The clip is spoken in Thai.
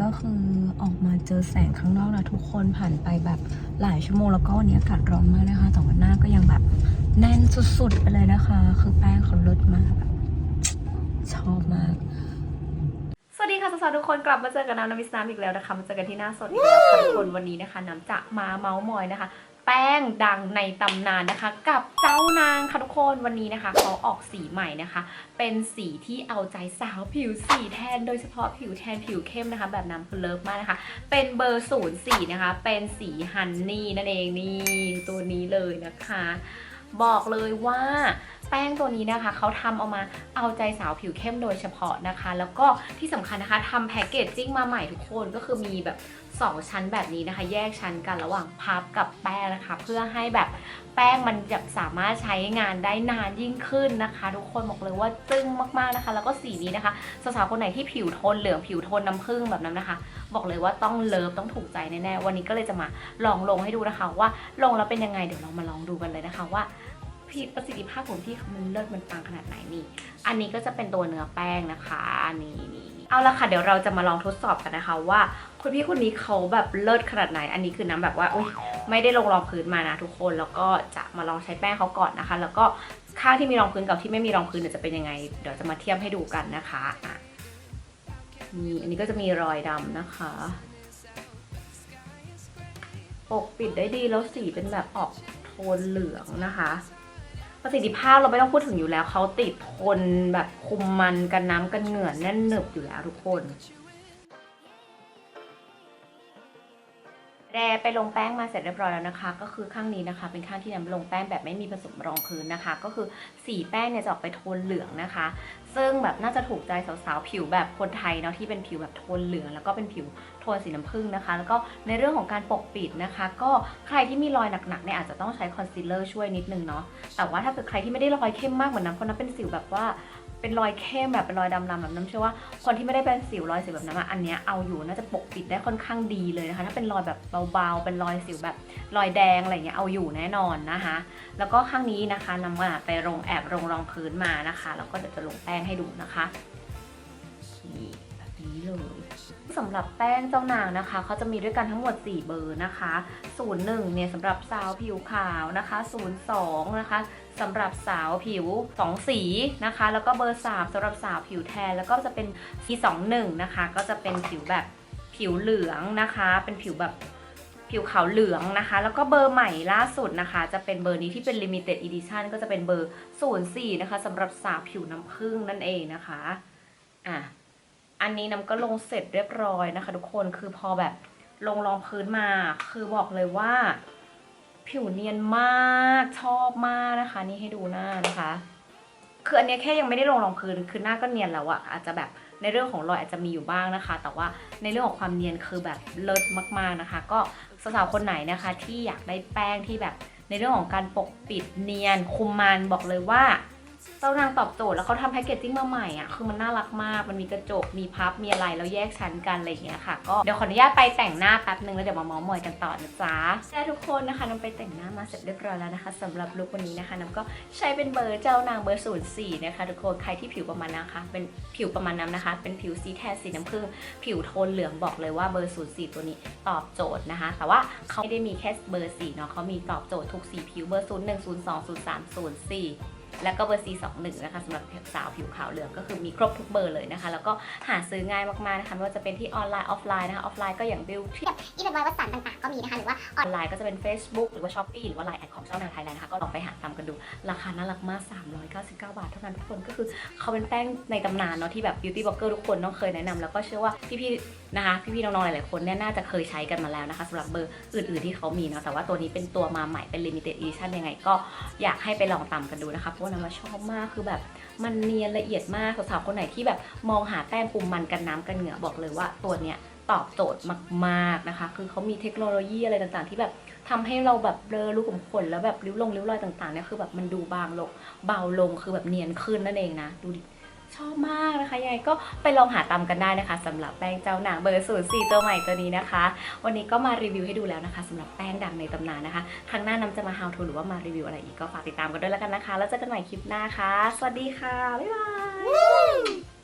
ก็คือออกมาเจอแสงข้างนอกแล้วทุกคนผ่านไปแบบหลายชั่วโมงแล้วก็วันนี้อากาศร้อนมากนะคะ แต่วันหน้าก็ยังแบบแน่นสุดๆไปเลยนะคะ คือแป้งเขาลดมากแบบชอบมากสวัสดีค่ะสาวๆทุกคนกลับมาเจอกับน้ำน้ำมิสน้ำอีกแล้วนะคะมาเจอกันที่หน้าสดอีกแล้วค่ะทุกคนวันนี้นะคะ น้ำจะมาเมาส์มอยนะคะ แป้งดังในตำนานนะคะ กับเจ้านางค่ะทุกคนวันนี้นะคะเขาออกสีใหม่นะคะ เป็นสีที่เอาใจสาวผิวสีแทน โดยเฉพาะผิวแทนผิวเข้มนะคะ แบบน้ำคือเลิฟมากนะคะ เป็นเบอร์ศูนย์สีนะคะ เป็นสีฮันนี่นั่นเองนี่ตัวนี้เลยนะคะ บอกเลยว่า แป้งตัวนี้นะคะเขาทำเอามาเอาใจสาวผิวเข้มโดยเฉพาะนะคะ แล้วก็ที่สำคัญนะคะทำแพ็กเกจจิ้งมาใหม่ทุกคนก็คือมีแบบ 2 ชั้นแบบนี้นะคะ แยกชั้นกันระหว่างพับกับแป้งนะคะ เพื่อให้แบบแป้งมันจะสามารถใช้งานได้นานยิ่งขึ้นนะคะ ทุกคนบอกเลยว่าจึ้งมากๆนะคะ แล้วก็สีนี้นะคะสาวๆคนไหนที่ผิวโทนเหลืองผิวโทนน้ำผึ้งแบบนั้นนะคะ บอกเลยว่าต้องเลิฟต้องถูกใจแน่ๆวันนี้ก็เลยจะมาลองลงให้ดูนะคะ ว่าลงแล้วเป็นยังไงเดี๋ยวเรามาลองดูกันเลยนะคะว่า ประสิทธิภาพของพี่มันเลิศมันปังขนาดไหนนี่ อันนี้ก็จะเป็นตัวเนื้อแป้งนะคะนี่นี่นี่เอาละค่ะเดี๋ยวเราจะมาลองทดสอบกันนะคะว่าคุณพี่คนนี้เขาแบบเลิศขนาดไหน อันนี้คือน้ำแบบว่าอุ๊ยไม่ได้ลงรองพื้นมานะทุกคนแล้วก็จะมาลองใช้แป้งเขาก่อนนะคะ แล้วก็ข้างที่มีรองพื้นกับที่ไม่มีรองพื้นเนี่ยจะเป็นยังไง เดี๋ยวจะมาเทียบให้ดูกันนะคะอะนี่อันนี้ก็จะมีรอยดำนะคะปกปิดได้ดีแล้วสีเป็นแบบออกโทนเหลืองนะคะ ประสิทธิภาพเราไม่ต้องพูดถึงอยู่แล้วเขาติดทนแบบคุมมันกันน้ำกันเหงื่อแน่นหนึบอยู่แล้วทุกคน แดไปลงแป้งมาเสร็จเรียบร้อยแล้วนะคะ ก็คือข้างนี้นะคะ เป็นข้างที่น้ำลงแป้งแบบไม่มีผสมรองพื้นนะคะ ก็คือสีแป้งเนี่ยจะออกไปโทนเหลืองนะคะ ซึ่งแบบน่าจะถูกใจสาวๆผิวแบบคนไทยเนาะที่เป็นผิวแบบโทนเหลือง แล้วก็เป็นผิวโทนสีน้ำผึ้งนะคะ แล้วก็ในเรื่องของการปกปิดนะคะ ก็ใครที่มีรอยหนักๆเนี่ยอาจจะต้องใช้คอนซีลเลอร์ช่วยนิดนึงเนาะแต่ว่าถ้าเกิดใครที่ไม่ได้รอยเข้มมากเหมือนน้ำคนนั้นเป็นสิวแบบว่า เป็นรอยเข้มแบบเป็นรอยดำๆแบบน้ำเชื่อว่าคนที่ไม่ได้เป็นสิวรอยสิวแบบนั้นอันเนี้ยเอาอยู่น่าจะปกปิดได้ค่อนข้างดีเลยนะคะถ้าเป็นรอยแบบเบาๆ เป็นรอยสิวแบบรอยแดงอะไรเงี้ยเอาอยู่แน่นอนนะคะ แล้วก็ข้างนี้นะคะนำมาไปลงแอบลงรองพื้นมานะคะแล้วก็เดี๋ยวจะลงแป้งให้ดูนะคะนี่แบบนี้เลย สำหรับแป้งเจ้านางนะคะเขาจะมีด้วยกันทั้งหมด 4 เบอร์นะคะ 01 เนี่ยสำหรับสาวผิวขาวนะคะ 02 นะคะสำหรับสาวผิว 2 สีนะคะ แล้วก็เบอร์ 3สำหรับสาวผิวแทน แล้วก็จะเป็น T21 นะคะ ก็จะเป็นผิวแบบผิวเหลืองนะคะ เป็นผิวแบบผิวขาวเหลืองนะคะ แล้วก็เบอร์ใหม่ล่าสุดนะคะ จะเป็นเบอร์นี้ที่เป็น Limited Edition ก็จะเป็นเบอร์ 04 นะคะสำหรับสาวผิวน้ำผึ้งนั่นเองนะคะ อะ อันนี้น้ำก็ลงเสร็จเรียบร้อยนะคะ ทุกคนคือพอแบบลงรองพื้นมา คือบอกเลยว่า ผิวเนียนมากชอบมากนะคะ นี่ให้ดูหน้านะคะ คืออันนี้แค่ยังไม่ได้ลงรองพื้นคือหน้าก็เนียนแล้วอะอาจจะแบบในเรื่องของรอยอาจจะมีอยู่บ้างนะคะ แต่ว่าในเรื่องของความเนียนคือแบบเลิศมากๆนะคะ ก็สาวๆคนไหนนะคะ ที่อยากได้แป้งที่แบบในเรื่องของการปกปิดเนียนคุมมันบอกเลยว่า เจ้านางตอบโจทย์แล้วเขาทำแพคเกจจิ้งมาใหม่อะคือมันน่ารักมาก มันมีกระจกมีพับมีอะไรแล้วแยกชั้นกันอะไรอย่างเงี้ยค่ะ ก็เดี๋ยวขออนุญาตไปแต่งหน้าแป๊บนึงแล้วเดี๋ยวมาเมาส์มอยกันต่อนะจ๊ะแช่ทุกคนนะคะน้ำไปแต่งหน้ามาเสร็จเรียบร้อยแล้วนะคะสำหรับลุควันนี้นะคะน้ำก็ใช้เป็นเบอร์เจ้านางเบอร์ศูนย์สี่นะคะทุกคนใครที่ผิวประมาณนะคะ เป็นผิวประมาณนั้นนะคะ เป็นผิวสีแทนสีน้ำผึ้งผิวโทนเหลืองบอกเลยว่าเบอร์ศูนย์สี่ตัวนี้ตอบโจทย์นะคะ แต่ว่าเขาไม่ได้มีแค่เบอร์สี่เนาะเขามีตอบโจทย์ทุกสีผิวเบอร์ศูนย์หนึ่งศูนย์สองศูนย์สามศูนย์สี่ แล้วก็เบอร์ C21 นะคะสำหรับสาวผิวขาวเหลืองก็คือมีครบทุกเบอร์เลยนะคะ แล้วก็หาซื้อง่ายมากๆนะคะไม่ว่าจะเป็นที่ออนไลน์ออฟไลน์นะคะออฟไลน์ก็อย่างบิวที่อีเวนต์ไววัสันต่างๆ ก็มีนะคะ หรือว่าออนไลน์ก็จะเป็น Facebook หรือว่า s h อ p e e หรือว่า Line แอดของเจ้านางไทยแลนด์นะคะก็ลองไปหาทำกันดูราคาน่ารักมาก 399 บาท เท่านั้นทุกคนก็คือเขาเป็นแป้งในตำนานเนาะที่แบบ beauty blogger ทุกคนต้องเคยแนะนำแล้วก็เชื่อว่าพี่ๆนะคะพี่ๆน้องๆหลายๆคนเนี่ยน่าจะเคยใช้กันมาแล้วนะคะสำหรับเบอร์อื่น ๆที่เขามีเนาะแต่ว่าตัวนี้เป็นตัวมาใหม่เป็น limited edition ยังไงก็อยากให้ไปลองตามกันดูนะคะตัวน้ำมาชอบมากคือแบบมันเนียนละเอียดมากสาวๆคนไหนที่แบบมองหาแป้งปุ่มมันกันน้ำกันเหงื่อบอกเลยว่าตัวเนี้ยตอบโจทย์มากๆนะคะ คือเขามีเทคโนโลยีอะไรต่างๆ ที่แบบทำให้เราแบบเบลอรูขุมขนแล้วแบบริ้วลงริ้วรอยต่างๆเนี่ยคือแบบมันดูบางลงเบาลงคือแบบเนียนขึ้นนั่นเองนะดูดิ ชอบมากนะคะยังไงก็ไปลองหาตามกันได้นะคะสำหรับแป้งเจ้าหนางเบอร์ศูนย์สี่ตัวใหม่ตัวนี้นะคะ วันนี้ก็มารีวิวให้ดูแล้วนะคะสำหรับแป้งดังในตำนานนะคะครั้งหน้าน้ำจะมา how to หรือว่ามารีวิวอะไรอีกก็ฝากติดตามกันด้วยแล้วกันนะคะ แล้วเจอกันใหม่คลิปหน้าค่ะ สวัสดีค่ะ บ๊ายบาย